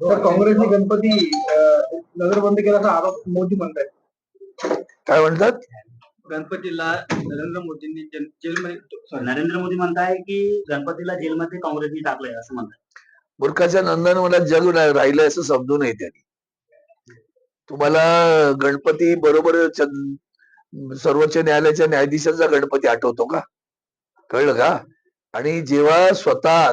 तर काँग्रेसने गणपती नजरबंद केल्याचा आरोप मोदी म्हणतायत. काय म्हणतात? गणपतीला नरेंद्र मोदींनी जेल- जेलमध्ये नरेंद्र मोदी म्हणताय की गणपतीला जेलमध्ये काँग्रेसने टाकलंय असं म्हणताय. मूर्खाच्या नंदन मला जग राहिलंय असं समजू नये त्यांनी. तुम्हाला गणपती बरोबर सर्वोच्च न्यायालयाच्या न्यायाधीशांचा गणपती आठवतो का? कळलं का? आणि जेव्हा स्वतः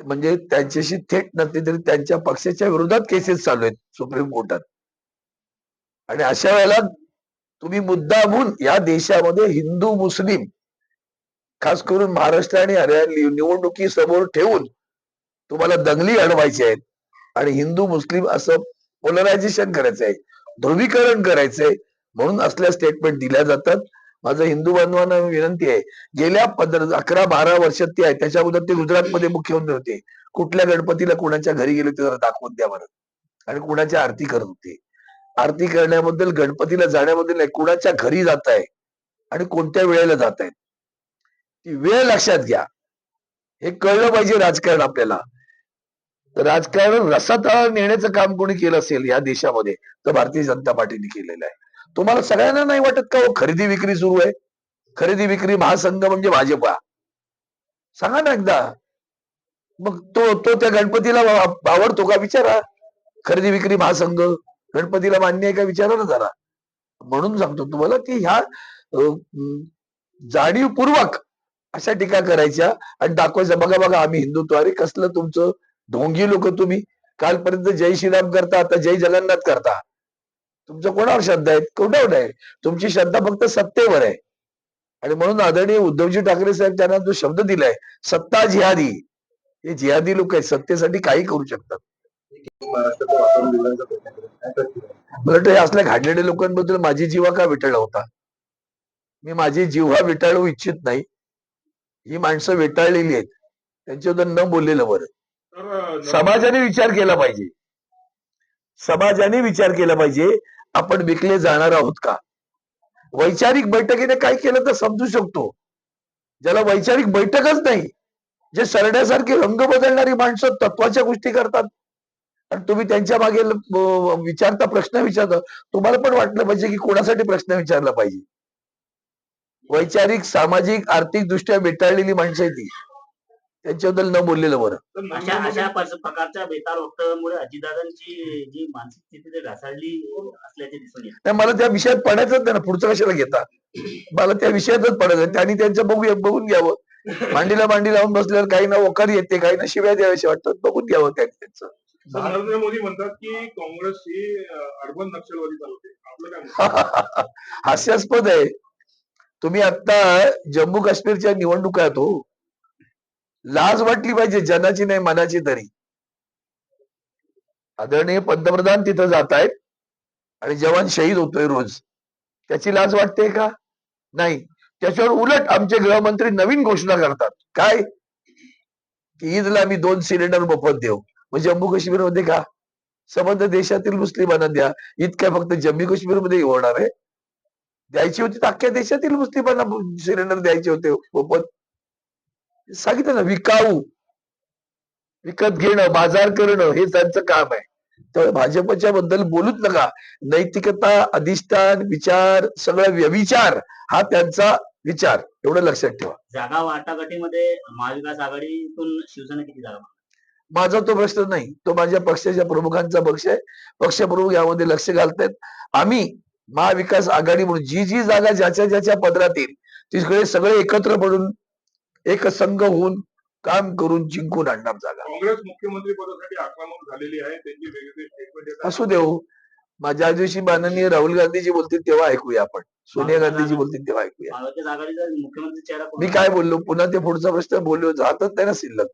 म्हणजे त्यांच्याशी थेट नसते तरी त्यांच्या पक्षाच्या विरोधात केसेस चालू आहेत सुप्रीम कोर्टात. आणि अशा वेळेला तुम्ही मुद्दामून या देशामध्ये हिंदू मुस्लिम खास करून महाराष्ट्र आणि हरियाणा निवडणुकी समोर ठेवून तुम्हाला दंगली अडवायची आहेत आणि हिंदू मुस्लिम असं पोलरायझेशन करायचं आहे ध्रुवीकरण करायचंय म्हणून असल्या स्टेटमेंट दिल्या जातात. माझं हिंदू बांधवांना विनंती आहे गेल्या पंधरा अकरा बारा वर्षात ते आहे त्याच्या अगोदर ते गुजरातमध्ये मुख्यमंत्री होते. कुठल्या गणपतीला कुणाच्या घरी गेले ते जरा दाखवून द्या बरं. आणि कुणाच्या आरती करत होते. आरती करण्याबद्दल गणपतीला जाण्याबद्दल नाही कुणाच्या घरी जात आहे आणि कोणत्या वेळेला जात आहेत ती वेळ लक्षात घ्या. हे कळलं पाहिजे राजकारण आपल्याला. राजकारण रसातळा नेण्याचं काम कोणी केलं असेल या देशामध्ये तर भारतीय जनता पार्टीने केलेलं आहे. तुम्हाला सगळ्यांना नाही वाटत का हो खरेदी विक्री सुरू आहे? खरेदी विक्री महासंघ म्हणजे भाजपा. सांगा ना एकदा. मग तो तो त्या गणपतीला आवडतो का? विचारा. खरेदी विक्री महासंघ गणपतीला मान्य आहे का? विचारा ना जरा. म्हणून सांगतो तुम्हाला की ह्या जाणीवपूर्वक अशा टीका करायच्या आणि दाखवायचं बघा बघा आम्ही हिंदुत्व अरे कसलं तुमचं ढोंगी लोक तुम्ही. कालपर्यंत जय श्रीराम करता आता जय जगन्नाथ करता. तुमचं कोणावर श्रद्धा आहे? कोणावर आहे तुमची श्रद्धा फक्त सत्तेवर आहे. आणि म्हणून आदरणीय उद्धवजी ठाकरे साहेब त्यांना जो शब्द दिलाय सत्ता जिहादी हे जिहादी लोक आहेत सत्तेसाठी काही करू शकतात. हे असल्या घाडलेल्या लोकांबद्दल माझी जीवा का विटाळला होता? मी माझी जीवा विटाळू इच्छित नाही. ही माणसं विटाळलेली आहेत. त्यांच्याबद्दल न बोललेलं बरं. समाजाने विचार केला पाहिजे. समाजाने विचार केला पाहिजे. आपण विकले जाणार आहोत का? वैचारिक बैठकीने काय केलं तर समजू शकतो. ज्याला वैचारिक बैठकच नाही जे सरण्यासारखी रंग बदलणारी माणसं तत्वाच्या गोष्टी करतात. आणि तुम्ही त्यांच्या मागे विचारता प्रश्न विचारता तुम्हाला पण वाटलं पाहिजे की कोणासाठी प्रश्न विचारला पाहिजे? वैचारिक सामाजिक आर्थिक दृष्ट्या बेटाळलेली माणसं आहे ती. त्यांच्याबद्दल न बोललेलं बरं. अशा नरेंद्र अशा पस- प्रकारच्या बेताल वक्तव्यामुळे अजितदादांची जी मानसिक स्थिती ते ढासळली असल्याचे दिसून येते. नाही मला त्या विषयात पडायचंच नाही ना पुढचं कशाला घेता? मला त्या विषयातच पडायचं त्यांनी त्यांचं बघू बघून घ्यावं. मांडीला मांडी लावून बसल्यावर काही ना ओकार येते काही ना शिव्या द्याव्याशी वाटतात बघून घ्यावं त्यांनी त्यांचं. नरेंद्र मोदी म्हणतात की काँग्रेस ही अर्बन नक्षलवादी चालवते आपलं काय मत? हास्यास्पद आहे. तुम्ही आता जम्मू काश्मीरच्या निवडणुका आहेत हो. लाज वाटली पाहिजे जनाची नाही मनाची तरी. आदरणीय पंतप्रधान तिथं जात आहेत. आणि जवान शहीद होतोय रोज. त्याची लाज वाटते का? नाही. त्याच्यावर उलट आमचे गृहमंत्री नवीन घोषणा करतात. काय? की ईदला आम्ही दोन सिलेंडर मोफत देऊ. मग जम्मू काश्मीरमध्ये का? संबंध देशातील मुस्लिमांना द्या. ईद काय फक्त जम्मू काश्मीरमध्ये होणार आहे? द्यायची होती तर अख्ख्या देशातील मुस्लिमांना सिलेंडर द्यायचे होते मोफत. सांगितलं ना विकाऊ. विकत घेणं बाजार करणं हे त्यांचं काम आहे. त्यामुळे भाजपच्या बद्दल बोलूच नका. नैतिकता अधिष्ठान विचार सगळं व्यविचार हा त्यांचा विचार. एवढं लक्षात ठेवा. जागा वाटाघाटीमध्ये महाविकास आघाडीतून शिवसेना किती जागा? माझा तो प्रश्न नाही. तो माझ्या पक्षाच्या प्रमुखांचा पक्ष आहे. पक्षप्रमुख यामध्ये लक्ष घालतायत. आम्ही महाविकास आघाडी म्हणून जी जी जागा ज्याच्या ज्याच्या पदरात येईल तिकडे सगळे एकत्र पडून एक संघ होऊन काम करून जिंकून आणणार जागा. काँग्रेस मुख्यमंत्री पदासाठी आक्रमक झालेली आहे त्यांची वेगवेगळी स्टेटमेंट येतात. असू देऊ माझ्या दिवशी माननीय राहुल गांधीजी बोलतील तेव्हा ऐकूया आपण. सोनिया गांधीजी बोलतील तेव्हा ऐकूया. महाविकास आघाडीचा मुख्यमंत्री चेहरा कोण मी काय बोललो पुन्हा ते पुढचा प्रश्न बोललो राहतच नाही ना शिल्लक.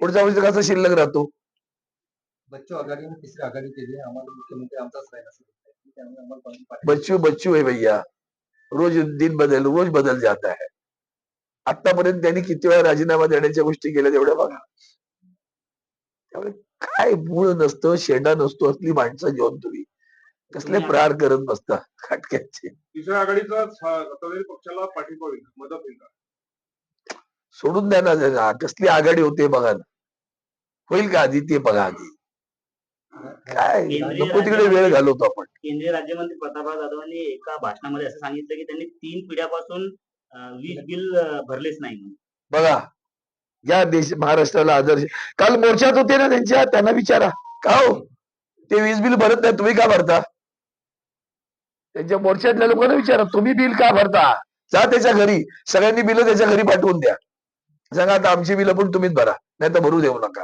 पुढचा प्रश्न कसा शिल्लक राहतो? बच्चू आघाडीने तिसरी आघाडी केली आहे. आम्हाला मुख्यमंत्री आमचाच राहील असं. त्यामुळे आम्हाला बच्चू बच्चू है भैया. रोज दिन बदल रोज बदल जाता है आतापर्यंत त्यांनी किती वेळा राजीनामा देण्याच्या गोष्टी केल्या तेवढ्या बघा. त्यामुळे काय मूळ नसतं शेंडा नसतो असली माणसं घेऊन तुम्ही. कसले प्रार करत बसता खाटक्याचे. तिसऱ्या आघाडीचा पक्षाला पाठिंबा मदत? सोडून द्या ना. कसली आघाडी होते बघा ना. होईल का आधी ते बघा आधी. काय? नको तिकडे वेळ घालवतो आपण. केंद्रीय राज्यमंत्री प्रतापराव जाधवांनी एका भाषणामध्ये असं सांगितलं की त्यांनी तीन पिढ्यापासून वीज बिल भरलेच नाही. बघा या देश महाराष्ट्राला आदर्श. काल मोर्चात होते ना त्यांच्या? त्यांना विचारा. का हो? ते वीज बिल भरत नाही तुम्ही का भरता? त्यांच्या मोर्चातल्या लोकांना विचारा तुम्ही बिल का भरता? जा त्याच्या घरी. सगळ्यांनी बिल त्याच्या घरी पाठवून द्या. सांगा आता आमची बिल पण तुम्हीच भरा. नाही तर भरू देऊ नका.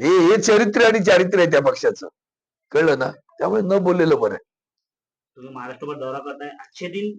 हे हे चरित्र आणि चारित्र्य आहे त्या पक्षाचं. कळलं ना? त्यामुळे न बोललेलं बरं. तुम्ही महाराष्ट्रभर दौरा करताय. आजचे दिन